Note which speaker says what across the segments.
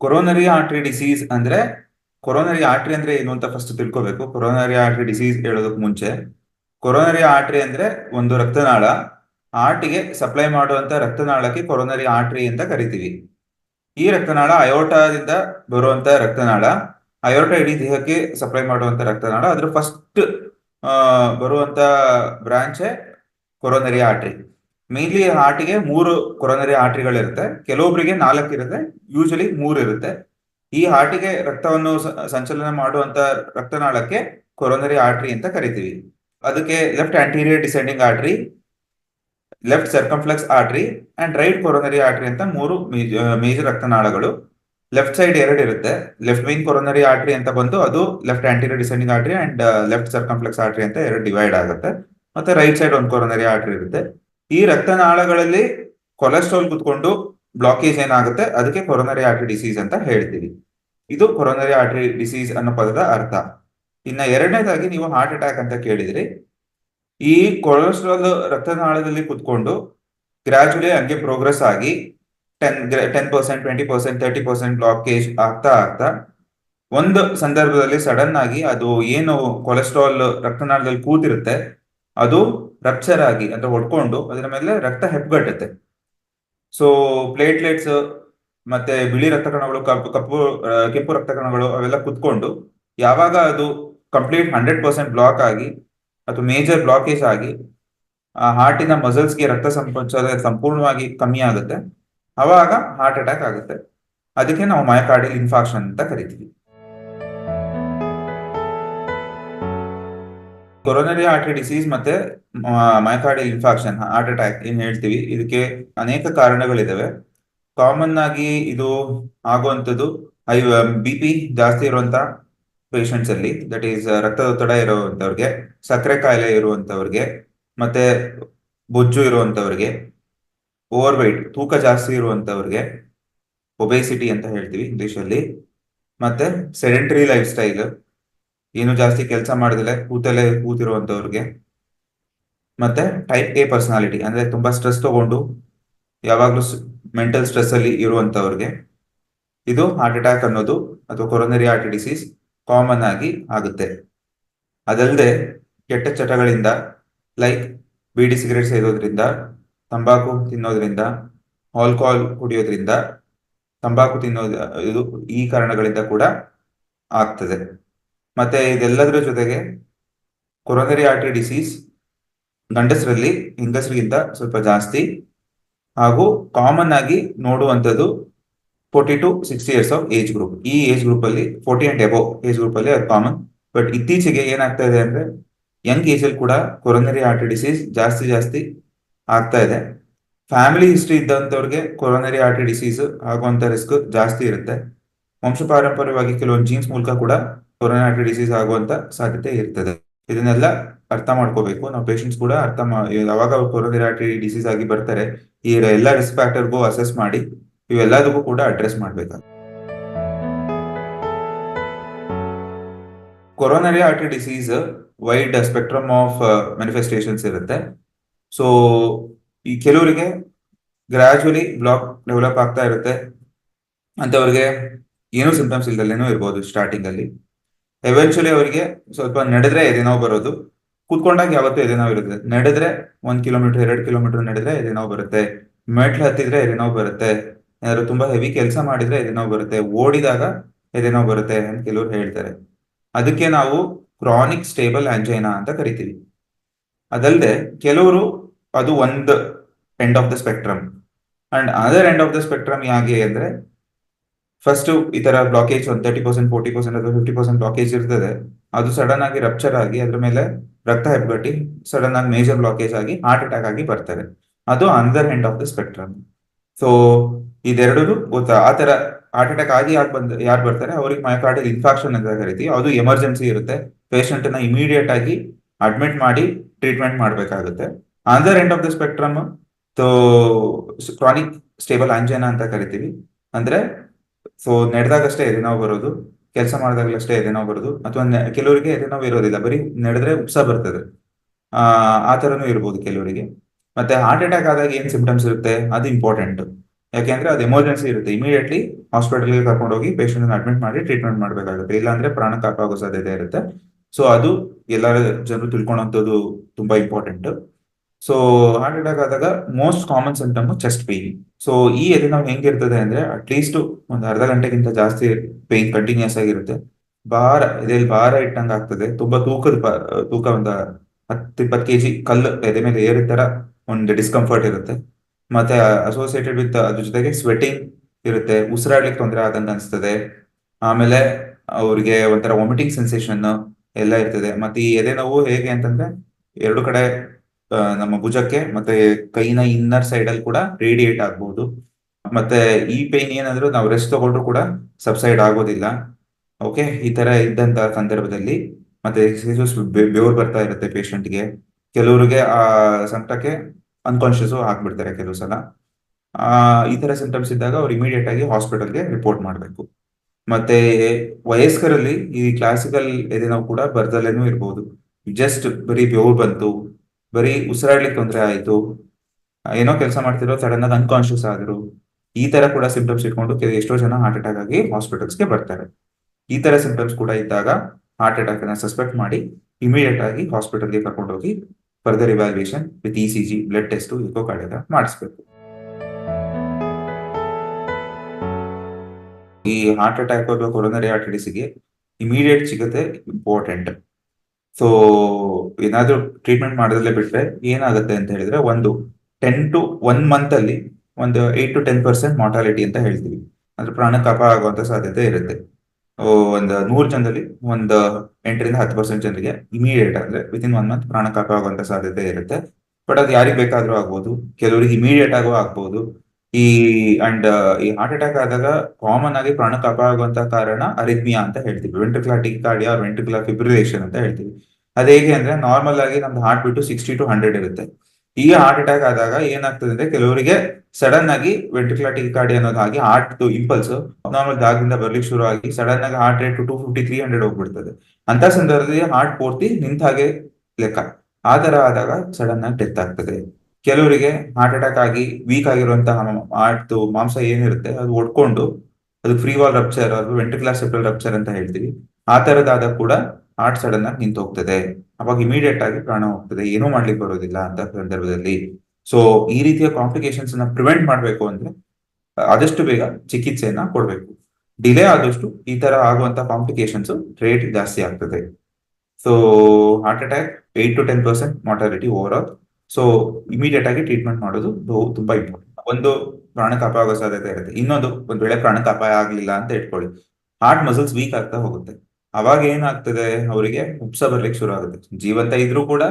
Speaker 1: Coronary artery disease ಅಂದ್ರೆ coronary artery ಅಂದ್ರೆ ಏನು ಅಂತ ಫಸ್ಟ್ ತಿಳ್ಕೋಬೇಕು. ಕೊರೋನರಿ ಆರ್ಟ್ರಿ ಡಿಸೀಸ್ ಹೇಳೋದಕ್ಕೆ ಮುಂಚೆ ಕೊರೋನರಿ ಆರ್ಟ್ರಿ ಅಂದ್ರೆ ಒಂದು ರಕ್ತನಾಳ. ಆರ್ಟಿಗೆ ಸಪ್ಲೈ ಮಾಡುವಂತ ರಕ್ತನಾಳಕ್ಕೆ ಕೊರೋನರಿ ಆರ್ಟ್ರಿ ಅಂತ ಕರಿತೀವಿ. ಈ ರಕ್ತನಾಳ ಅಯೋಟಾದಿಂದ ಬರುವಂತ ರಕ್ತನಾಳ. ಅಯೋಟ ಇಡೀ ದೇಹಕ್ಕೆ ಸಪ್ಲೈ ಮಾಡುವಂತ ರಕ್ತನಾಳ. ಅದ್ರ ಫಸ್ಟ್ ಬರುವಂತ ಬ್ರಾಂಚ್ ಕೊರೋನರಿ ಆರ್ಟರಿ ಮೇನ್ಲಿ ಹಾರ್ಟಿಗೆ ಮೂರು ಕೊರೋನರಿ ಆರ್ಟರಿಗಳಿರುತ್ತೆ ಕೆಲವೊಬ್ಬರಿಗೆ ನಾಲ್ಕು ಇರುತ್ತೆ. ಯೂಶಲಿ ಮೂರು ಇರುತ್ತೆ. ಈ ಹಾರ್ಟಿಗೆ ರಕ್ತವನ್ನು ಸಂಚಲನ ಮಾಡುವಂತ ರಕ್ತನಾಳಕ್ಕೆ ಕೊರೋನರಿ ಆರ್ಟ್ರಿ ಅಂತ ಕರಿತೀವಿ. ಅದಕ್ಕೆ left anterior descending artery left circumflex artery and right coronary artery ಅಂತ ಮೂರು ಮೇಜರ್ ರಕ್ತನಾಳಗಳು. ಲೆಫ್ಟ್ ಸೈಡ್ ಎರಡು ಇರುತ್ತೆ. ಲೆಫ್ಟ್ ಮೇನ್ ಕೊರೋನರಿ ಆರ್ಟ್ರಿ ಅಂತ ಬಂದು ಅದು left anterior descending artery and left circumflex artery ಅಂತ ಎರಡು ಡಿವೈಡ್ ಆಗುತ್ತೆ. ಮತ್ತೆ ರೈಟ್ ಸೈಡ್ ಒಂದು ಕೊರೋನರಿ ಆರ್ಟ್ರಿ ಇರುತ್ತೆ. ಈ ರಕ್ತನಾಳಗಳಲ್ಲಿ ಕೊಲೆಸ್ಟ್ರಾಲ್ ಕುತ್ಕೊಂಡು ಬ್ಲಾಕೇಜ್ ಏನಾಗುತ್ತೆ? ಅದಕ್ಕೆ ಕೊರೋನರಿ ಆರ್ಟರಿ ಡಿಸೀಸ್ ಅಂತ ಹೇಳ್ತೀವಿ. ಇದು ಕೊರೋನರಿ ಆರ್ಟರಿ ಡಿಸೀಸ್ ಅನ್ನೋ ಪದದ ಅರ್ಥ. ಇನ್ನ ಎರಡನೇದಾಗಿ ನೀವು ಹಾರ್ಟ್ ಅಟ್ಯಾಕ್ ಅಂತ ಕೇಳಿದ್ರಿ. ಈ ಕೊಲೆಸ್ಟ್ರಾಲ್ ರಕ್ತನಾಳದಲ್ಲಿ ಕುತ್ಕೊಂಡು ಗ್ರಾಜುಲಿ ಹಂಗೆ ಪ್ರೋಗ್ರೆಸ್ ಆಗಿ ten ten percent twenty percent thirty percent blockage ಆಗ್ತಾ ಆಗ್ತಾ ಒಂದು ಸಂದರ್ಭದಲ್ಲಿ ಸಡನ್ ಆಗಿ ಅದು ಏನು ಕೊಲೆಸ್ಟ್ರಾಲ್ ರಕ್ತನಾಳದಲ್ಲಿ ಕೂತಿರುತ್ತೆ ಅದು ರಪ್ಚರ್ ಆಗಿ ಅಂದ್ರೆ ಹೊಡ್ಕೊಂಡು ಅದರ ಮೇಲೆ ರಕ್ತ ಹೆಪ್ಪುಗಟ್ಟುತ್ತೆ ಸೊ ಪ್ಲೇಟ್ಲೆಟ್ಸ್ ಮತ್ತೆ ಬಿಳಿ ರಕ್ತ ಕಣಗಳು ಕಪ್ಪು ಕಪ್ಪು ಕೆಂಪು ರಕ್ತ ಕಣಗಳು ಅವೆಲ್ಲ ಕುತ್ಕೊಂಡು ಯಾವಾಗ ಅದು ಕಂಪ್ಲೀಟ್ ಹಂಡ್ರೆಡ್ ಪರ್ಸೆಂಟ್ ಬ್ಲಾಕ್ ಆಗಿ ಅಥವಾ ಮೇಜರ್ ಬ್ಲಾಕೇಜ್ ಆಗಿ ಆ ಹಾರ್ಟಿನ ಮಸಲ್ಸ್ಗೆ ರಕ್ತ ಸಂಪರ್ಕ ಸಂಪೂರ್ಣವಾಗಿ ಕಮ್ಮಿ ಆಗುತ್ತೆ. ಅವಾಗ ಹಾರ್ಟ್ ಅಟ್ಯಾಕ್ ಆಗುತ್ತೆ. ಅದಕ್ಕೆ ನಾವು ಮಯಕಾರ್ಡಿಯಲ್ ಇನ್ಫಾಕ್ಷನ್ ಅಂತ ಕರಿತೀವಿ. ಕೊರೋನರಿ ಆರ್ಟರಿ ಡಿಸೀಸ್ ಮತ್ತೆ ಮೈಕಾರ್ಡಿಯಲ್ ಇನ್ಫಾಕ್ಷನ್ ಹಾರ್ಟ್ ಅಟ್ಯಾಕ್ ಏನ್ ಹೇಳ್ತೀವಿ? ಇದಕ್ಕೆ ಅನೇಕ ಕಾರಣಗಳಿದಾವೆ. ಕಾಮನ್ ಆಗಿ ಇದು ಆಗುವಂಥದ್ದು, ಐ ಬಿ ಪಿ ಜಾಸ್ತಿ ಇರುವಂತ ಪೇಷಂಟ್ಸ್ ಅಲ್ಲಿ ದಟ್ ಈಸ್ ರಕ್ತದೊತ್ತಡ ಇರುವಂತವ್ರಿಗೆ ಸಕ್ಕರೆ ಕಾಯಿಲೆ ಇರುವಂತವ್ರಿಗೆ ಮತ್ತೆ ಬೊಜ್ಜು ಇರುವಂತವ್ರಿಗೆ ಓವರ್ ವೈಟ್ ತೂಕ ಜಾಸ್ತಿ ಇರುವಂತವ್ರಿಗೆ ಒಬೇಸಿಟಿ ಅಂತ ಹೇಳ್ತೀವಿ ಇಂಗ್ಲಿಷ್ ಅಲ್ಲಿ ಮತ್ತೆ ಸೆಡೆಂಟರಿ ಲೈಫ್ ಸ್ಟೈಲ್ ಏನು ಜಾಸ್ತಿ ಕೆಲಸ ಮಾಡಿದ್ರೆ ಕೂತಲ್ಲೇ ಕೂತಿರುವಂತವ್ರಿಗೆ ಮತ್ತೆ ಟೈಪ್ ಎ ಪರ್ಸನಾಲಿಟಿ ಅಂದ್ರೆ ತುಂಬಾ ಸ್ಟ್ರೆಸ್ ತಗೊಂಡು, ಯಾವಾಗ್ಲೂ ಮೆಂಟಲ್ ಸ್ಟ್ರೆಸ್ ಅಲ್ಲಿ ಇರುವಂತವ್ರಿಗೆ ಇದು ಹಾರ್ಟ್ ಅಟ್ಯಾಕ್ ಅನ್ನೋದು ಅಥವಾ ಕೊರೋನರಿ ಹಾರ್ಟ್ ಡಿಸೀಸ್ ಕಾಮನ್ ಆಗಿ ಆಗುತ್ತೆ. ಅದಲ್ಲದೆ ಕೆಟ್ಟ ಚಟಗಳಿಂದ ಲೈಕ್ ಬೀಡಿ ಸಿಗರೇಟ್ ಸೇದೋದ್ರಿಂದ, ತಂಬಾಕು ತಿನ್ನೋದ್ರಿಂದ ಆಲ್ಕೋಹಾಲ್ ಕುಡಿಯೋದ್ರಿಂದ, ತಂಬಾಕು ತಿನ್ನೋದು, ಇದು ಈ ಕಾರಣಗಳಿಂದ ಕೂಡ ಆಗ್ತದೆ. ಮತ್ತೆ ಇದೆಲ್ಲದರ ಜೊತೆಗೆ ಕೊರೋನರಿ ಆರ್ಟ್ರಿ ಡಿಸೀಸ್ ಗಂಡಸರಲ್ಲಿ, ಹೆಂಗಸರಿಗಿಂತ ಸ್ವಲ್ಪ ಜಾಸ್ತಿ ಹಾಗೂ ಕಾಮನ್ ಆಗಿ ನೋಡುವಂಥದ್ದು forty to sixty years of age group ಈ ಏಜ್ ಗ್ರೂಪ್ ಅಲ್ಲಿ forty and above age group ಅಲ್ಲಿ ಅದು ಕಾಮನ್ ಬಟ್ ಇತ್ತೀಚೆಗೆ ಏನಾಗ್ತಾ ಇದೆ ಅಂದ್ರೆ ಯಂಗ್ ಏಜ್ ಅಲ್ಲಿ ಕೂಡ ಕೊರೋನರಿ ಆರ್ಟ್ರಿ ಡಿಸೀಸ್ ಜಾಸ್ತಿ ಜಾಸ್ತಿ ಆಗ್ತಾ ಇದೆ. ಫ್ಯಾಮಿಲಿ ಹಿಸ್ಟ್ರಿ ಇದ್ದಂಥವ್ರಿಗೆ ಕೊರೋನರಿ ಆರ್ಟ್ರಿ ಡಿಸೀಸ್ ಆಗುವಂತ ರಿಸ್ಕ್ ಜಾಸ್ತಿ ಇರುತ್ತೆ. ವಂಶಪಾರಂಪರ್ಯವಾಗಿ ಕೆಲವೊಂದು ಜೀನ್ಸ್ ಮೂಲಕ ಕೂಡ ಕೊರೋನಾ ಡಿಸೀಸ್ ಆಗುವಂತ ಸಾಧ್ಯತೆ ಇರ್ತದೆ. ಇದನ್ನೆಲ್ಲ ಅರ್ಥ ಮಾಡ್ಕೋಬೇಕು. ನಾವು ಪೇಷಂಟ್ಸ್ ಕೂಡ ಅರ್ಥ ಯಾವಾಗ ಕೊರೋನಾ ಆರ್ಟರಿ ಡಿಸೀಸ್ ಆಗಿ ಬರ್ತಾರೆ, ಈ ಎಲ್ಲ ರಿಸ್ಕ್ ಫ್ಯಾಕ್ಟರ್ಗೂ ಅಸೆಸ್ ಮಾಡಿ, ಇವೆಲ್ಲದಕ್ಕೂ ಕೂಡ ಅಡ್ರೆಸ್ ಮಾಡ್ಬೇಕಾಗುತ್ತೆ. Coronary artery disease wide spectrum of manifestations ಇರುತ್ತೆ. ಸೊ ಈ ಕೆಲವರಿಗೆ ಗ್ರಾಜುವಲಿ ಬ್ಲಾಕ್ ಡೆವಲಪ್ ಆಗ್ತಾ ಇರುತ್ತೆ. ಅಂತವ್ರಿಗೆ ಏನೂ ಸಿಂಪ್ಟಮ್ಸ್ ಇಲ್ದಲ್ಲೇನೂ ಇರ್ಬೋದು ಸ್ಟಾರ್ಟಿಂಗ್ ಅಲ್ಲಿ. ಎವೆನ್ಚುಲಿ ಅವರಿಗೆ ಸ್ವಲ್ಪ ನಡೆದ್ರೆ ಎದೆನೋವು ಬರೋದು. ಕೂತ್ಕೊಂಡಾಗ ಯಾವತ್ತೂ ಎದೆನೋವು ಇರುತ್ತೆ ನಡೆದ್ರೆ ಒಂದ್ ಕಿಲೋಮೀಟರ್ ಎರಡು ಕಿಲೋಮೀಟರ್ ನಡೆದ್ರೆ ಎದೆನೋವು ಬರುತ್ತೆ. ಮೆಟ್ಲು ಹತ್ತಿದ್ರೆ ಎದೆನೋವು ಬರುತ್ತೆ. ಏನಾದ್ರು ತುಂಬಾ ಹೆವಿ ಕೆಲಸ ಮಾಡಿದ್ರೆ ಎದೆನೋವು ಬರುತ್ತೆ. ಓಡಿದಾಗ ಎದೆನೋವು ಬರುತ್ತೆ ಅಂತ ಕೆಲವರು ಹೇಳ್ತಾರೆ. ಅದಕ್ಕೆ ನಾವು ಕ್ರಾನಿಕ್ ಸ್ಟೇಬಲ್ ಆಂಜೈನಾ ಅಂತ ಕರಿತೀವಿ. ಅದಲ್ಲದೆ ಕೆಲವರು ಅದು ಒಂದು end of the spectrum and other end of the spectrum ಹೇಗೆ ಅಂದ್ರೆ ಫಸ್ಟ್ ಈ ತರ ಬ್ಲಾಕೇಜ್ ಒಂದು ತರ್ಟಿ ಪರ್ಸೆಂಟ್ ಫೋರ್ಟಿ ಪರ್ಸೆಂಟ್ ಅಥವಾ ಫಿಫ್ಟಿ ಪರ್ಸೆಂಟ್ ಬ್ಲಾಕೇಜ್ ಇರ್ತದೆ. ಅದು ಸಡನ್ ಆಗಿ ರಪ್ಚರ್ ಆಗಿ ಅದ್ರ ಮೇಲೆ ರಕ್ತ ಹೆಪ್ಪಗಟ್ಟಿ ಸಡನ್ ಆಗಿ ಮೇಜರ್ ಬ್ಲಾಕೇಜ್ ಆಗಿ ಹಾರ್ಟ್ ಅಟ್ಯಾಕ್ ಆಗಿ ಬರ್ತಾರೆ ಅದು other end of the spectrum so ಇದೆರಡು ಗೊತ್ತಾ? ಆ ತರ ಹಾರ್ಟ್ ಅಟ್ಯಾಕ್ ಆಗಿ ಯಾಕೆ ಬಂದ, ಯಾರು ಬರ್ತಾರೆ? ಅವ್ರಿಗೆ ಮೈಕಾರ್ಡಿಯಲ್ ಇನ್ಫಾಕ್ಷನ್ ಅಂತ ಕರಿತೀವಿ. ಅದು ಎಮರ್ಜೆನ್ಸಿ ಇರುತ್ತೆ. ಪೇಷಂಟ್ನ ಇಮಿಡಿಯೇಟ್ ಆಗಿ ಅಡ್ಮಿಟ್ ಮಾಡಿ ಟ್ರೀಟ್ಮೆಂಟ್ ಮಾಡಬೇಕಾಗುತ್ತೆ. Another end of the spectrum so chronic stable angina ಅಂತ ಕರಿತೀವಿ. ಅಂದ್ರೆ ಸೊ ನಡೆದಾಗಷ್ಟೇ ಎದೆನೋವು ಬರೋದು, ಕೆಲಸ ಮಾಡಿದಾಗಲಷ್ಟೇ ಎದೆನೋವು ಬರೋದು ಅಥವಾ ಕೆಲವರಿಗೆ ಎದೆನೋವು ಇರೋದಿಲ್ಲ. ಬರೀ ನಡೆದ್ರೆ ಉಪ್ಸ ಬರ್ತದೆ. ಆ ಆ ತರನು ಇರ್ಬೋದು ಕೆಲವರಿಗೆ. ಮತ್ತೆ ಹಾರ್ಟ್ ಅಟ್ಯಾಕ್ ಆದಾಗ ಏನ್ ಸಿಂಪ್ಟಮ್ಸ್ ಇರುತ್ತೆ? ಅದು ಇಂಪಾರ್ಟೆಂಟ್ ಯಾಕೆಂದ್ರೆ ಅದು ಎಮರ್ಜೆನ್ಸಿ ಇರುತ್ತೆ. ಇಮಿಡಿಯೇಟ್ಲಿ ಹಾಸ್ಪಿಟಲ್ಗೆ ಕರ್ಕೊಂಡು ಹೋಗಿ ಪೇಷಂಟ್ ಅಡ್ಮಿಟ್ ಮಾಡಿ ಟ್ರೀಟ್ಮೆಂಟ್ ಮಾಡಬೇಕಾಗುತ್ತೆ. ಇಲ್ಲಾಂದ್ರೆ ಪ್ರಾಣ ಕಾಪಾಗೋ ಸಾಧ್ಯತೆ ಇರುತ್ತೆ. ಸೊ ಅದು ಎಲ್ಲರ ಜನರು ತಿಳ್ಕೊಳ್ಳೋಂಥದ್ದು ತುಂಬಾ ಇಂಪಾರ್ಟೆಂಟ್ ಸೊ ಹಾರ್ಟ್ ಅಟ್ಯಾಕ್ ಆದಾಗ most common symptom chest pain so ಈ ಎದೆ ನಾವು ಹೆಂಗಿರ್ತದೆ ಅಂದ್ರೆ ಅಟ್ಲೀಸ್ಟ್ ಒಂದು ಅರ್ಧ ಗಂಟೆಗಿಂತ ಜಾಸ್ತಿ ಪೇನ್ ಕಂಟಿನ್ಯೂಸ್ ಆಗಿರುತ್ತೆ. ಭಾರ, ಎದೆಯಲ್ಲಿ ಭಾರ ಇಟ್ಟಂಗೆ ಆಗ್ತದೆ. ತುಂಬಾ ತೂಕದ ತೂಕ ಒಂದು ಹತ್ತು ಇಪ್ಪತ್ತು ಕೆಜಿ ಕಲ್ಲು ಎದೆ ಮೇಲೆ ಏರಿದ ತರ ಒಂದು ಡಿಸ್ಕಂಫರ್ಟ್ ಇರುತ್ತೆ. ಮತ್ತೆ ಅಸೋಸಿಯೇಟೆಡ್ ವಿತ್ ಅದ್ರ ಜೊತೆಗೆ ಸ್ವೆಟಿಂಗ್ ಇರುತ್ತೆ. ಉಸಿರಾಡ್ಲಿಕ್ಕೆ ತೊಂದರೆ ಆದಂಗೆ ಅನಿಸ್ತದೆ. ಆಮೇಲೆ ಅವ್ರಿಗೆ ಒಂಥರ ವಾಮಿಟಿಂಗ್ ಸೆನ್ಸೇಷನ್ ಎಲ್ಲ ಇರ್ತದೆ. ಮತ್ತೆ ಈ ಎದೆ ನೋವು ಹೇಗೆ ಅಂತಂದ್ರೆ ಎರಡು ಕಡೆ ನಮ್ಮ ಭುಜಕ್ಕೆ ಮತ್ತೆ ಕೈನ ಇನ್ನರ್ ಸೈಡ್ ಅಲ್ಲಿ ಕೂಡ ರೇಡಿಯೇಟ್ ಆಗ್ಬಹುದು ಮತ್ತೆ ಈ ಪೇನ್ ಏನಾದ್ರು ನಾವು ರೆಸ್ಟ್ ತಗೊಂಡ್ರು ಕೂಡ ಸಬ್ಸೈಡ್ ಆಗೋದಿಲ್ಲ. ಓಕೆ ಈ ತರ ಇದ್ದಂತ ಸಂದರ್ಭದಲ್ಲಿ ಮತ್ತೆ ಬೆವರು ಬರ್ತಾ ಇರುತ್ತೆ ಪೇಷಂಟ್ಗೆ ಕೆಲವರಿಗೆ ಆ ಸಂಕಟಕ್ಕೆ ಅನ್ಕಾನ್ಶಿಯಸ್ ಆಗ್ಬಿಡ್ತಾರೆ ಕೆಲವು ಸಲ. ಈ ತರ ಸಿಂಟಮ್ಸ್ ಇದ್ದಾಗ ಅವ್ರು ಇಮಿಡಿಯೇಟ್ ಆಗಿ ಹಾಸ್ಪಿಟಲ್ಗೆ ರಿಪೋರ್ಟ್ ಮಾಡಬೇಕು. ಮತ್ತೆ ವಯಸ್ಕರಲ್ಲಿ ಈ ಕ್ಲಾಸಿಕಲ್ ಎದೆ ನಾವು ಕೂಡ ಬರ್ದಲ್ಲೇನೂ ಇರಬಹುದು ಜಸ್ಟ್ ಬರೀ ಬೆವರು ಬಂತು ಬರೀ ಉಸಿರಾಡ್ಲಿಕ್ಕೆ ತೊಂದರೆ ಆಯ್ತು. ಏನೋ ಕೆಲಸ ಮಾಡ್ತಿರೋ ಸಡನ್ ಆಗಿ ಅನ್ಕಾನ್ಶಿಯಸ್ ಆದ್ರು. ಈ ತರ ಕೂಡ ಸಿಂಪ್ಟಮ್ಸ್ ಇಟ್ಕೊಂಡು ಎಷ್ಟೋ ಜನ ಹಾರ್ಟ್ ಅಟ್ಯಾಕ್ ಆಗಿ ಹಾಸ್ಪಿಟಲ್ಸ್ಗೆ ಬರ್ತಾರೆ. ಈ ತರ ಸಿಂಪ್ಟಮ್ಸ್ ಕೂಡ ಇದ್ದಾಗ ಹಾರ್ಟ್ ಅಟ್ಯಾಕ್ ಅನ್ನ ಸಸ್ಪೆಕ್ಟ್ ಮಾಡಿ ಇಮಿಡಿಯೇಟ್ ಆಗಿ ಹಾಸ್ಪಿಟಲ್ಗೆ ಕರ್ಕೊಂಡು ಹೋಗಿ further evaluation with E C G blood test echo card ಮಾಡಿಸ್ಬೇಕು. ಈ ಹಾರ್ಟ್ ಅಟ್ಯಾಕ್ ಅಥವಾ ಕೊರೋನರಿ ಆರ್ಟರಿಸ್ಗೆ ಇಮಿಡಿಯೇಟ್ ಚಿಕಿತ್ಸೆ ಇಂಪಾರ್ಟೆಂಟ್ ಸೊ ಏನಾದ್ರೂ ಟ್ರೀಟ್ಮೆಂಟ್ ಮಾಡೋದಲ್ಲೇ ಬಿಟ್ರೆ ಏನಾಗುತ್ತೆ ಅಂತ ಹೇಳಿದ್ರೆ ಒಂದು ಟೆನ್ ಟು ಒನ್ ಮಂತ್ ಅಲ್ಲಿ ಒಂದು eight to ten percent mortality ಅಂತ ಹೇಳ್ತೀವಿ. ಅಂದ್ರೆ ಪ್ರಾಣಕ್ಕೆ ಅಪಾಯ ಆಗುವಂತ ಸಾಧ್ಯತೆ ಇರುತ್ತೆ. ಒಂದು ನೂರು ಜನದಲ್ಲಿ ಒಂದು ಎಂಟರಿಂದ ಹತ್ತು ಪರ್ಸೆಂಟ್ ಜನರಿಗೆ ಇಮಿಡಿಯೇಟ್ ಅಂದ್ರೆ ವಿತಿನ್ ಒನ್ ಮಂತ್ ಪ್ರಾಣ ಕಪ ಆಗುವಂತ ಸಾಧ್ಯತೆ ಇರುತ್ತೆ. ಬಟ್ ಅದು ಯಾರಿಗೆ ಬೇಕಾದ್ರೂ ಆಗ್ಬೋದು. ಕೆಲವರಿಗೆ ಇಮಿಡಿಯೇಟ್ ಆಗೋ ಆಗ್ಬೋದು. ಈ ಅಂಡ್ ಈ ಹಾರ್ಟ್ ಅಟ್ಯಾಕ್ ಆದಾಗ ಕಾಮನ್ ಆಗಿ ಪ್ರಾಣಕ್ಕೆ ಅಪಾಯ ಆಗುವಂತ ಕಾರಣ ಅರಿತ್ಮಿಯಾ ಅಂತ ಹೇಳ್ತೀವಿ. ವೆಂಟ್ರಿಕ್ಯುಲರ್ ಟಿಕಾರ್ಡಿಯಾ ವೆಂಟ್ರಿಕ್ಯುಲರ್ ಫಿಬ್ರಿಲೇಷನ್ ಅಂತ ಹೇಳ್ತೀವಿ. ಅದ್ ಹೇಗೆ ಅಂದ್ರೆ ನಾರ್ಮಲ್ ಆಗಿ ನಮ್ದು ಹಾರ್ಟ್ ಬಿಟ್ಟು ಸಿಕ್ಸ್ಟಿ ಟು ಹಂಡ್ರೆಡ್ ಇರುತ್ತೆ. ಈ ಹಾರ್ಟ್ ಅಟ್ಯಾಕ್ ಆದಾಗ ಏನಾಗ್ತದೆ ಅಂದ್ರೆ ಕೆಲವರಿಗೆ ಸಡನ್ ಆಗಿ ವೆಂಟ್ರಿಕ್ಯುಲರ್ ಟಿಕಾರ್ಡಿ ಅನ್ನೋದಾಗಿ ಹಾರ್ಟ್ ಇಂಪಲ್ಸ್ ನಾರ್ಮಲ್ ದಾಗದಿಂದ ಬರ್ಲಿಕ್ಕೆ ಶುರು ಆಗಿ ಸಡನ್ ಆಗಿ heart rate two fifty three hundred ಹೋಗ್ಬಿಡ್ತದೆ. ಅಂತ ಸಂದರ್ಭದಲ್ಲಿ ಹಾರ್ಟ್ ಪೂರ್ತಿ ನಿಂತ ಹಾಗೆ ಲೆಕ್ಕ. ಆ ತರ ಆದಾಗ ಸಡನ್ ಆಗಿ ಡೆತ್ ಆಗ್ತದೆ. ಕೆಲವರಿಗೆ ಹಾರ್ಟ್ ಅಟ್ಯಾಕ್ ಆಗಿ ವೀಕ್ ಆಗಿರುವಂತಹ ಹಾರ್ಟ್ ಮಾಂಸ ಏನಿರುತ್ತೆ ಅದು ಒಡ್ಕೊಂಡು ಅದು ಫ್ರೀ ವಾಲ್ ರಪ್ಚರ್ ಅದು ವೆಂಟ್ರಿಕ್ಯುಲರ್ ಸೆಪ್ಟಲ್ ರಪ್ಚರ್ ಅಂತ ಹೇಳ್ತೀವಿ. ಆ ತರದಾದ ಕೂಡ ಹಾರ್ಟ್ ಸಡನ್ ಆಗಿ ನಿಂತು ಹೋಗ್ತದೆ. ಅವಾಗ ಇಮಿಡಿಯೇಟ್ ಆಗಿ ಪ್ರಾಣ ಹೋಗ್ತದೆ. ಏನೂ ಮಾಡ್ಲಿಕ್ಕೆ ಬರೋದಿಲ್ಲ ಅಂತ ಸಂದರ್ಭದಲ್ಲಿ. ಸೊ ಈ ರೀತಿಯ ಕಾಂಪ್ಲಿಕೇಶನ್ಸ್ ಅನ್ನ ಪ್ರಿವೆಂಟ್ ಮಾಡಬೇಕು ಅಂದ್ರೆ, ಆದಷ್ಟು ಬೇಗ ಚಿಕಿತ್ಸೆಯನ್ನ ಕೊಡಬೇಕು. ಡಿಲೇ ಆದಷ್ಟು ಈ ತರ ಆಗುವಂತ ಕಾಂಪ್ಲಿಕೇಶನ್ಸ್ ರೇಟ್ ಜಾಸ್ತಿ ಆಗ್ತದೆ. So heart attack eight to ten percent mortality over all so immediate ಆಗಿ ಟ್ರೀಟ್ಮೆಂಟ್ ಮಾಡೋದು ತುಂಬಾ ಇಂಪಾರ್ಟೆಂಟ್ ಒಂದು ಪ್ರಾಣಕ್ಕೆ ಅಪಾಯ ಆಗೋ ಸಾಧ್ಯತೆ ಇರುತ್ತೆ. ಇನ್ನೊಂದು, ಒಂದ್ ವೇಳೆ ಪ್ರಾಣಕ್ಕೆ ಅಪಾಯ ಆಗ್ಲಿಲ್ಲ ಅಂತ ಇಟ್ಕೊಳ್ಳಿ. ಹಾರ್ಟ್ ಮಸಲ್ಸ್ ವೀಕ್ ಆಗ್ತಾ ಹೋಗುತ್ತೆ. ಅವಾಗ ಏನಾಗ್ತದೆ? ಅವರಿಗೆ ಉಪ್ಸ ಬರ್ಲಿಕ್ಕೆ ಶುರು ಆಗುತ್ತೆ. ಜೀವಂತ ಇದ್ರೂ ಕೂಡ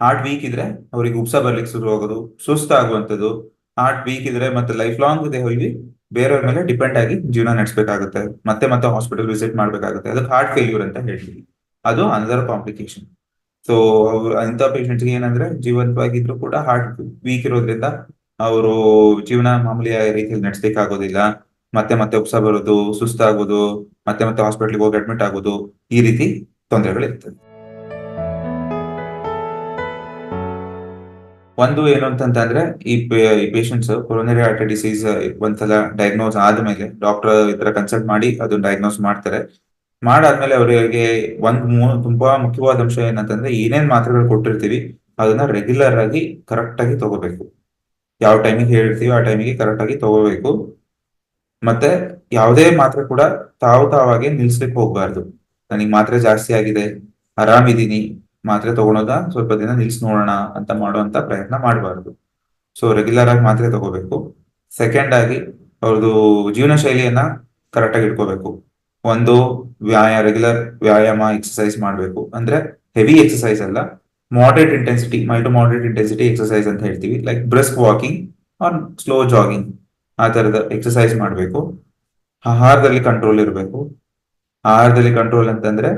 Speaker 1: ಹಾರ್ಟ್ ವೀಕ್ ಇದ್ರೆ ಅವರಿಗೆ ಉಪ್ಸ ಬರ್ಲಿಕ್ಕೆ ಶುರು ಆಗೋದು. ಸುಸ್ತಾಗುವಂಥದ್ದು ಹಾರ್ಟ್ ವೀಕ್ ಇದ್ರೆ ಮತ್ತೆ ಲೈಫ್ ಲಾಂಗ್ ಇದೆ ಹೋಗಿ ಬೇರೆಯವ್ರ ಮೇಲೆ ಡಿಪೆಂಡ್ ಆಗಿ ಜೀವನ ನಡೆಸಬೇಕಾಗುತ್ತೆ. ಮತ್ತೆ ಮತ್ತೆ ಹಾಸ್ಪಿಟಲ್ ವಿಸಿಟ್ ಮಾಡ್ಬೇಕಾಗುತ್ತೆ. ಅದಕ್ಕೆ ಹಾರ್ಟ್ ಫೇಲ್ಯೂರ್ ಅಂತ ಹೇಳ್ತೀವಿ. ಅದು ಅನದರ್ ಕಾಂಪ್ಲಿಕೇಶನ್ ಸೊ ಅವ್ರು ಅಂತ ಪೇಷಂಟ್ಸ್ಗೆ ಏನಂದ್ರೆ ಜೀವಂತವಾಗಿದ್ರು ಕೂಡ ಹಾರ್ಟ್ ವೀಕ್ ಇರೋದ್ರಿಂದ ಅವರು ಜೀವನ ಮಾಮೂಲಿ ರೀತಿಯಲ್ಲಿ ನಡೆಸ್ಲಿಕ್ಕೆ ಆಗೋದಿಲ್ಲ. ಮತ್ತೆ ಮತ್ತೆ ಉಪ್ಸ ಬರೋದು ಸುಸ್ತಾಗೋದು ಮತ್ತೆ ಮತ್ತೆ ಹಾಸ್ಪಿಟಲ್ಗೆ ಹೋಗಿ ಅಡ್ಮಿಟ್ ಆಗೋದು ಈ ರೀತಿ ತೊಂದರೆಗಳಿರ್ತದೆ. ಒಂದು ಏನು ಅಂತಂತಂದ್ರೆ ಈ ಪೇಷಂಟ್ಸ್ ಕೊರೋನರಿ ಹಾರ್ಟ್ ಡಿಸೀಸ್ ಒಂದ್ಸಲ ಡಯಾಗ್ನೋಸ್ ಆದ್ಮೇಲೆ ಡಾಕ್ಟರ್ ಈ ತರ ಕನ್ಸಲ್ಟ್ ಮಾಡಿ ಅದನ್ನ ಡಯಾಗ್ನೋಸ್ ಮಾಡ್ತಾರೆ. ಮಾಡಾದ್ಮೇಲೆ ಅವರಿಗೆ ಒಂದ್ ತುಂಬಾ ಮುಖ್ಯವಾದ ಅಂಶ ಏನಂತಂದ್ರೆ ಏನೇನ್ ಮಾತ್ರೆಗಳು ಕೊಟ್ಟಿರ್ತೀವಿ ಅದನ್ನ ರೆಗ್ಯುಲರ್ ಆಗಿ ಕರೆಕ್ಟ್ ಆಗಿ ತಗೋಬೇಕು. ಯಾವ ಟೈಮಿಗೆ ಹೇಳಿರ್ತೀವಿ ಆ ಟೈಮಿಗೆ ಕರೆಕ್ಟ್ ಆಗಿ ತಗೋಬೇಕು. ಮತ್ತೆ ಯಾವುದೇ ಮಾತ್ರೆ ಕೂಡ ತಾವು ತಾವಾಗೆ ನಿಲ್ಸ್ಲಿಕ್ಕೆ ಹೋಗ್ಬಾರ್ದು. ನನಗೆ ಮಾತ್ರೆ ಜಾಸ್ತಿ ಆಗಿದೆ ಆರಾಮಿದ್ದೀನಿ ಮಾತ್ರೆ ತಗೊಳೋದ? ಸ್ವಲ್ಪ ದಿನ ನಿಲ್ಸ್ ನೋಡೋಣ ಅಂತ ಮಾಡುವಂತ ಪ್ರಯತ್ನ ಮಾಡಬಾರ್ದು. ಸೊ ರೆಗ್ಯುಲರ್ ಆಗಿ ಮಾತ್ರೆ ತಗೋಬೇಕು. ಸೆಕೆಂಡ್ ಆಗಿ ಅವ್ರದ್ದು ಜೀವನ ಶೈಲಿಯನ್ನ ಕರೆಕ್ಟ್ ಆಗಿ ಇಟ್ಕೋಬೇಕು. ಒಂದು ವ್ಯಾಯಾಮ ರೆಗ್ಯುಲರ್ ವ್ಯಾಯಾಮ ಎಕ್ಸಸೈಸ್ ಮಾಡಬೇಕು. ಅಂದ್ರೆ ಹೆವಿ ಎಕ್ಸಸೈಸ್ ಅಲ್ಲ ಮಾಡರೇಟ್ ಇಂಟೆನ್ಸಿಟಿ ಮೈ ಟು ಮಾಡರೇಟ್ ಇಂಟೆನ್ಸಿಟಿ ಎಕ್ಸಸೈಸ್ ಅಂತ ಹೇಳ್ತೀವಿ. Like brisk walking or slow jogging ಆ ತರದ ಎಕ್ಸಸೈಸ್ ಮಾಡಬೇಕು. ಆಹಾರದಲ್ಲಿ ಕಂಟ್ರೋಲ್ ಇರಬೇಕು. ಆಹಾರದಲ್ಲಿ ಕಂಟ್ರೋಲ್ ಅಂತಂದ್ರೆ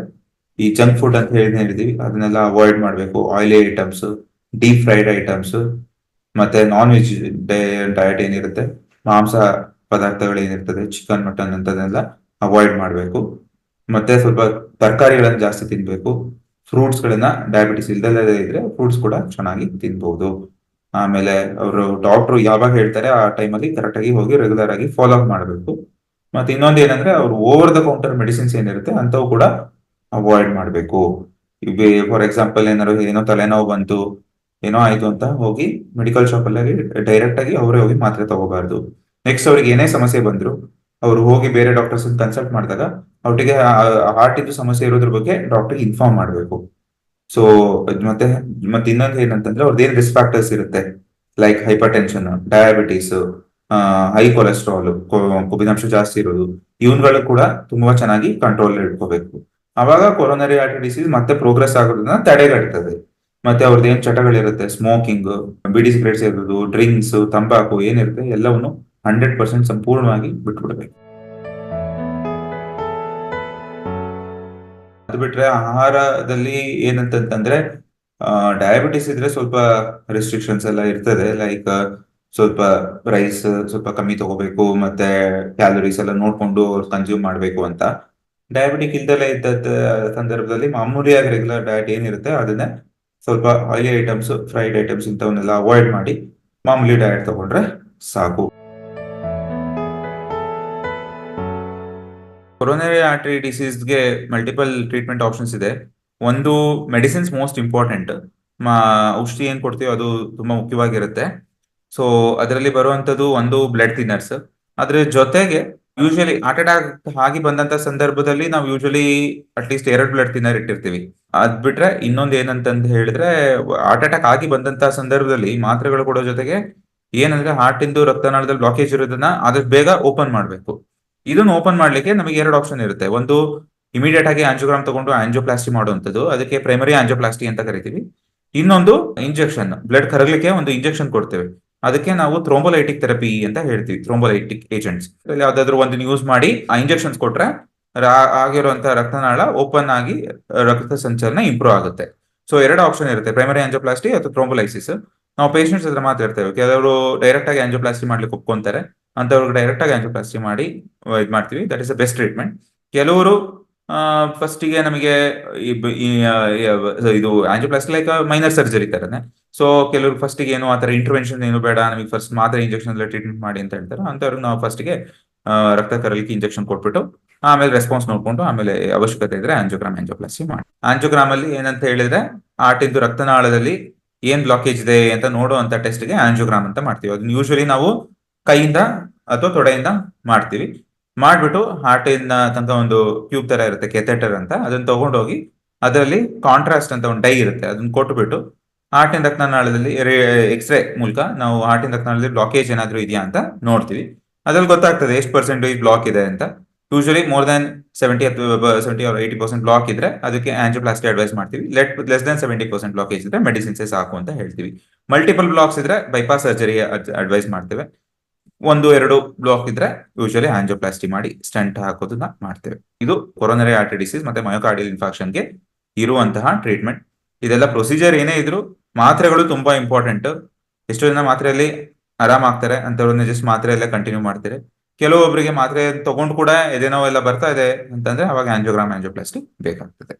Speaker 1: ಈ ಜಂಕ್ ಫುಡ್ ಅಂತ ಹೇಳಿ ಹೇಳಿದೀವಿ. ಅದನ್ನೆಲ್ಲ ಅವಾಯ್ಡ್ ಮಾಡಬೇಕು. Oily items deep fried items ಮತ್ತೆ ನಾನ್ ವೆಜ್ ಡಯಟ್ ಏನಿರುತ್ತೆ? ಮಾಂಸ ಪದಾರ್ಥಗಳು ಏನಿರ್ತದೆ? ಚಿಕನ್ ಮಟನ್ ಅಂತದನ್ನೆಲ್ಲ ಅವಾಯ್ಡ್ ಮಾಡಬೇಕು. ಮತ್ತೆ ಸ್ವಲ್ಪ ತರಕಾರಿಗಳನ್ನ ಜಾಸ್ತಿ ತಿನ್ಬೇಕು. ಫ್ರೂಟ್ಸ್ ಗಳನ್ನ ಡಯಾಬಿಟಿಸ್ ಇಲ್ದಲ್ಲದೇ ಇದ್ರೆ ಫ್ರೂಟ್ಸ್ ಕೂಡ ಚೆನ್ನಾಗಿ ತಿನ್ಬಹುದು ಆಮೇಲೆ ಅವರು ಡಾಕ್ಟರ್ ಯಾವಾಗ ಹೇಳ್ತಾರೆ ಆ ಟೈಮಲ್ಲಿ ಕರೆಕ್ಟ್ ಆಗಿ ಹೋಗಿ ರೆಗ್ಯುಲರ್ ಆಗಿ ಫಾಲೋ ಅಪ್ ಮಾಡಬೇಕು. ಮತ್ತೆ ಇನ್ನೊಂದು ಏನಂದ್ರೆ ಅವ್ರು ಓವರ್ ದ ಕೌಂಟರ್ ಮೆಡಿಸಿನ್ಸ್ ಏನಿರುತ್ತೆ ಅಂತವು ಕೂಡ ಅವಾಯ್ಡ್ ಮಾಡಬೇಕು. ಫಾರ್ ಎಕ್ಸಾಂಪಲ್ ಏನಾರು ಏನೋ ತಲೆನೋವು ಬಂತು, ಏನೋ ಆಯ್ತು ಅಂತ ಹೋಗಿ ಮೆಡಿಕಲ್ ಶಾಪ್ ಅಲ್ಲಿ ಡೈರೆಕ್ಟ್ ಆಗಿ ಅವರೇ ಹೋಗಿ ಮಾತ್ರೆ ತಗೋಬಾರ್ದು. ನೆಕ್ಸ್ಟ್ ಅವ್ರಿಗೆ ಏನೇ ಸಮಸ್ಯೆ ಬಂದ್ರು, ಅವ್ರು ಹೋಗಿ ಬೇರೆ ಡಾಕ್ಟರ್ಸ್ ಕನ್ಸಲ್ಟ್ ಮಾಡಿದಾಗ ಅವ್ರಿಗೆ ಹಾರ್ಟ್ ಇದ್ದು ಸಮಸ್ಯೆ ಇರೋದ್ರ ಬಗ್ಗೆ ಡಾಕ್ಟರ್ ಇನ್ಫಾರ್ಮ್ ಮಾಡಬೇಕು. ಸೊ ಮತ್ತೆ ಮತ್ತೆ ಇನ್ನೊಂದು ಏನಂತಂದ್ರೆ ಅವ್ರದ್ದು ಏನ್ ರಿಸ್ಕ್ ಫ್ಯಾಕ್ಟರ್ಸ್ ಇರುತ್ತೆ? Like hypertension diabetes high cholesterol ಕೊಬ್ಬಿನಾಂಶ ಜಾಸ್ತಿ ಇರೋದು, ಇವನ್ಗಳು ಕೂಡ ತುಂಬಾ ಚೆನ್ನಾಗಿ ಕಂಟ್ರೋಲ್ ಇಟ್ಕೋಬೇಕು. ಅವಾಗ ಕೊರೋನರಿ ಆರ್ಟ್ ಡಿಸೀಸ್ ಮತ್ತೆ ಪ್ರೋಗ್ರೆಸ್ ಆಗೋದನ್ನ ತಡೆಗಟ್ತದೆ. ಮತ್ತೆ ಅವ್ರದ್ದು ಏನ್ ಚಟಗಳಿರುತ್ತೆ? ಸ್ಮೋಕಿಂಗ್ ಬಿಡಿ ಸಿಗರೇಟ್ಸ್ ಇರೋದು ಡ್ರಿಂಕ್ಸ್ ತಂಬಾಕು, ಏನಿರುತ್ತೆ? ಎಲ್ಲವನ್ನು ಹಂಡ್ರೆಡ್ ಪರ್ಸೆಂಟ್ ಸಂಪೂರ್ಣವಾಗಿ ಬಿಟ್ಬಿಡ್ಬೇಕು. ಅದು ಬಿಟ್ರೆ ಆಹಾರದಲ್ಲಿ ಏನಂತಂತಂದ್ರೆ ಡಯಾಬಿಟಿಸ್ ಇದ್ರೆ ಸ್ವಲ್ಪ ರೆಸ್ಟ್ರಿಕ್ಷನ್ಸ್ ಎಲ್ಲ ಇರ್ತದೆ. ಲೈಕ್ ಸ್ವಲ್ಪ ರೈಸ್ ಸ್ವಲ್ಪ ಕಮ್ಮಿ ತಗೋಬೇಕು, ಮತ್ತೆ ಕ್ಯಾಲೋರೀಸ್ ಎಲ್ಲ ನೋಡ್ಕೊಂಡು ಕನ್ಸ್ಯೂಮ್ ಮಾಡಬೇಕು ಅಂತ. ಡಯಾಬಿಟಿಕ್ ಇಲ್ದಲೇ ಇದ್ದ ಸಂದರ್ಭದಲ್ಲಿ ಮಾಮೂಲಿಯಾಗಿ ರೆಗ್ಯುಲರ್ ಡಯಟ್ ಏನಿರುತ್ತೆ, ಅದನ್ನೇ ಸ್ವಲ್ಪ ಆಯಿಲಿ ಐಟಮ್ಸ್ ಫ್ರೈಡ್ ಐಟಮ್ಸ್ ಇಂಥವನ್ನೆಲ್ಲ ಅವಾಯ್ಡ್ ಮಾಡಿ ಮಾಮೂಲಿ ಡಯಟ್ ತಗೊಂಡ್ರೆ ಸಾಕು. ಕೊರೋನರಿ ಆರ್ಟರಿ ಡಿಸೀಸ್ಗೆ ಮಲ್ಟಿಪಲ್ ಟ್ರೀಟ್ಮೆಂಟ್ ಆಪ್ಷನ್ಸ್ ಇದೆ. ಒಂದು ಮೆಡಿಸಿನ್ಸ್ ಮೋಸ್ಟ್ ಇಂಪಾರ್ಟೆಂಟ್ ಔಷಧಿ ಏನ್ ಕೊಡ್ತೀವಿ ಅದು ತುಂಬಾ ಮುಖ್ಯವಾಗಿರುತ್ತೆ. ಸೊ ಅದರಲ್ಲಿ ಬರುವಂತದ್ದು ಒಂದು ಬ್ಲಡ್ ಥಿನ್ನರ್ಸ್ ಅದ್ರ ಜೊತೆಗೆ ಯೂಶಲಿ ಹಾರ್ಟ್ ಅಟ್ಯಾಕ್ ಆಗಿ ಬಂದಂತ ಸಂದರ್ಭದಲ್ಲಿ ನಾವು ಯೂಶಲಿ ಅಟ್ಲೀಸ್ಟ್ ಎರಡು ಬ್ಲಡ್ ಥಿನ್ನರ್ ಇಟ್ಟಿರ್ತೀವಿ. ಅದ್ ಬಿಟ್ರೆ ಇನ್ನೊಂದು ಏನಂತಂದ್ ಹೇಳಿದ್ರೆ ಹಾರ್ಟ್ ಅಟ್ಯಾಕ್ ಆಗಿ ಬಂದಂತ ಸಂದರ್ಭದಲ್ಲಿ ಮಾತ್ರೆಗಳು ಕೊಡೋ ಜೊತೆಗೆ ಏನಂದ್ರೆ ಹಾರ್ಟ್ ಇಂದು ರಕ್ತನಾಳದಲ್ಲಿ ಬ್ಲಾಕೇಜ್ ಇರೋದನ್ನ ಆದಷ್ಟು ಬೇಗ ಓಪನ್ ಮಾಡಬೇಕು. ಇದನ್ನ ಓಪನ್ ಮಾಡ್ಲಿಕ್ಕೆ ನಮಗೆ ಎರಡು ಆಪ್ಷನ್ ಇರುತ್ತೆ. ಒಂದು ಇಮಿಡಿಯೇಟ್ ಆಗಿ ಆಂಜೋಗ್ರಾಮ್ ತಗೊಂಡು ಆಂಜಿಯೋಪ್ಲಾಸ್ಟಿ ಮಾಡುವಂಥದ್ದು, ಅದಕ್ಕೆ ಪ್ರೈಮರಿ ಆಂಜೋಪ್ಲಾಸ್ಟಿ ಅಂತ ಕರಿತೀವಿ. ಇನ್ನೊಂದು ಇಂಜೆಕ್ಷನ್ ಬ್ಲಡ್ ಕರಗಲಿಕ್ಕೆ ಒಂದು ಇಂಜೆಕ್ಷನ್ ಕೊಡ್ತೇವೆ. ಅದಕ್ಕೆ ನಾವು ಥ್ರೋಂಬೊಲೈಟಿಕ್ ಥೆರಪಿ ಅಂತ ಹೇಳ್ತೀವಿ ಥ್ರೋಂಬೊಲೈಟಿಕ್ ಏಜೆಂಟ್ಸ್ ಯಾವ್ದಾದ್ರು ಒಂದು ಯೂಸ್ ಮಾಡಿ, ಆ ಇಂಜೆಕ್ಷನ್ಸ್ ಕೊಟ್ರೆ ಆಗಿರುವಂತಹ ರಕ್ತನಾಳ ಓಪನ್ ಆಗಿ ರಕ್ತ ಸಂಚಲನ ಇಂಪ್ರೂವ್ ಆಗುತ್ತೆ. ಸೊ ಎರಡು ಆಪ್ಷನ್ ಇರುತ್ತೆ ಪ್ರೈಮರಿ ಆಂಜೋಪ್ಲಾಸ್ಟಿ ಅಥವಾ ಥ್ರೋಂಬೋಲೈಸಿಸ್ ನಾವು ಪೇಷಂಟ್ಸ್ ಹತ್ರ ಮಾತಾಡ್ತೇವೆ ಕೆಲವರು ಡೈರೆಕ್ಟ್ ಆಗಿ ಆಂಜೋಪ್ಲಾಸ್ಟಿ ಮಾಡ್ಲಿಕ್ಕೆ ಒಪ್ಕೊಂತಾರೆ ಅಂತವ್ರಿಗೆ ಡೈರೆಕ್ಟ್ ಆಗಿ ಆಂಜೋಪ್ಲಾಸ್ಟಿ ಮಾಡಿ ಇದು ಮಾಡ್ತೀವಿ that is a best treatment ಕೆಲವರು ಫಸ್ಟಿಗೆ ನಮಗೆ ಇದು ಆಂಜೋಪ್ಲಾಸ್ಟಿ ಲೈಕ್ ಮೈನರ್ ಸರ್ಜರಿ ತರನೇ ಸೊ ಕೆಲವರು ಫಸ್ಟಿಗೆ ಏನು ಆತರ ಇಂಟರ್ವೆನ್ಷನ್ ಏನು ಬೇಡ, ನಮಗೆ ಫಸ್ಟ್ ಮಾತ್ರ ಇಂಜೆಕ್ಷನ್ ಎಲ್ಲ ಟ್ರೀಟ್ಮೆಂಟ್ ಮಾಡಿ ಅಂತ ಹೇಳ್ತಾರೆ. ಅಂತವ್ರಿಗೆ ನಾವು ಫಸ್ಟಿಗೆ ರಕ್ತ ಕರಲಿಕ್ಕೆ ಇಂಜೆಕ್ಷನ್ ಕೊಟ್ಬಿಟ್ಟು, ಆಮೇಲೆ ರೆಸ್ಪಾನ್ಸ್ ನೋಡ್ಕೊಂಡು, ಆಮೇಲೆ ಅವಶ್ಯಕತೆ ಇದ್ರೆ ಆಂಜೋಗ್ರಾಮ್ ಆಂಜಿಯೋಪ್ಲಾಸ್ಟಿ ಮಾಡಿ. ಆಂಜೋಗ್ರಾಮ್ ಅಲ್ಲಿ ಏನಂತ ಹೇಳಿದ್ರೆ, ಆಟಿಂದು ರಕ್ತನಾಳದಲ್ಲಿ ಏನ್ ಬ್ಲಾಕೇಜ್ ಇದೆ ಅಂತ ನೋಡುವಂತ ಟೆಸ್ಟ್ಗೆ ಆಂಜಿಯೋಗ್ರಾಮ್ ಅಂತ ಮಾಡ್ತೀವಿ. ಅದನ್ನ ಯೂಶಲಿ ನಾವು ಕೈಯಿಂದ ಅಥವಾ ತೊಡೆಯಿಂದ ಮಾಡ್ತೀವಿ. ಮಾಡ್ಬಿಟ್ಟು ಹಾರ್ಟಿನ ತನಕ ಒಂದು ಟ್ಯೂಬ್ ತರ ಇರುತ್ತೆ ಕೆಥೆಟರ್ ಅಂತ. ಅದನ್ನ ತಗೊಂಡೋಗಿ, ಅದರಲ್ಲಿ ಕಾಂಟ್ರಾಸ್ಟ್ ಅಂತ ಒಂದು ಡೈ ಇರುತ್ತೆ. ಅದನ್ನ ಕೊಟ್ಬಿಟ್ಟು ಹಾರ್ಟಿನ ರಕ್ತನಾಳದಲ್ಲಿ ಎಕ್ಸ್ರೇ ಮೂಲಕ ನಾವು ಹಾರ್ಟಿನ ರಕ್ತನಾಳದಲ್ಲಿ ಬ್ಲಾಕೇಜ್ ಏನಾದ್ರೂ ಇದೆಯಾ ಅಂತ ನೋಡ್ತೀವಿ. ಅದ್ರಲ್ಲಿ ಗೊತ್ತಾಗ್ತದೆ ಎಷ್ಟು ಪರ್ಸೆಂಟೇಜ್ ಬ್ಲಾಕ್ ಇದೆ ಅಂತ. Usually more than seventy seventy or eighty percent block ಇದ್ರೆ ಅದಕ್ಕೆ ಆಂಜಿಯೋಪ್ಲಾಸ್ಟಿ ಅಡ್ವೈಸ್ ಮಾಡ್ತೀವಿ. Let less than seventy percent blockage ಇದ್ರೆ ಮೆಡಿಸಿನ್ಸೇ ಸಾಕು ಅಂತ ಹೇಳ್ತೀವಿ. ಮಲ್ಟಿಪಲ್ ಬ್ಲಾಕ್ಸ್ ಇದ್ರೆ ಬೈಪಾಸ್ ಸರ್ಜರಿ ಅಡ್ವೈಸ್ ಮಾಡ್ತೇವೆ. ಒಂದು, ಎರಡು ಬ್ಲಾಕ್ ಇದ್ರೆ ಯೂಶಲಿ ಆಂಜಿಯೋಪ್ಲಾಸ್ಟಿ ಮಾಡಿ ಸ್ಟಂಟ್ ಹಾಕೋದನ್ನ ಮಾಡ್ತೇವೆ. ಇದು ಕೊರೋನರಿ ಆರ್ಟರಿ ಡಿಸೀಸ್ ಮತ್ತೆ ಮಯೋಕಾರ್ಡಿಯಲ್ ಇನ್ಫಾಕ್ಷನ್ಗೆ ಇರುವಂತಹ ಟ್ರೀಟ್ಮೆಂಟ್ ಇದೆಲ್ಲ ಪ್ರೊಸೀಜರ್ ಏನೇ ಇದ್ರು ಮಾತ್ರೆಗಳು ತುಂಬಾ ಇಂಪಾರ್ಟೆಂಟ್ ಎಷ್ಟೋ ಜನ ಮಾತ್ರೆಯಲ್ಲಿ ಆರಾಮ್ ಆಗ್ತಾರೆ ಅಂತವ್ರನ್ನ ಜಸ್ಟ್ ಮಾತ್ರೆಯಲ್ಲೇ ಕಂಟಿನ್ಯೂ ಮಾಡ್ತಾರೆ. ಕೆಲವೊಬ್ಬರಿಗೆ ಮಾತ್ರೆ ತಗೊಂಡು ಕೂಡ ಎದೆನೋ ಎಲ್ಲ ಬರ್ತಾ ಇದೆ ಅಂತಂದ್ರೆ ಅವಾಗ ಆಂಜಿಯೋಗ್ರಾಮ್ ಆಂಜಿಯೋಪ್ಲಾಸ್ಟಿ ಬೇಕಾಗ್ತದೆ.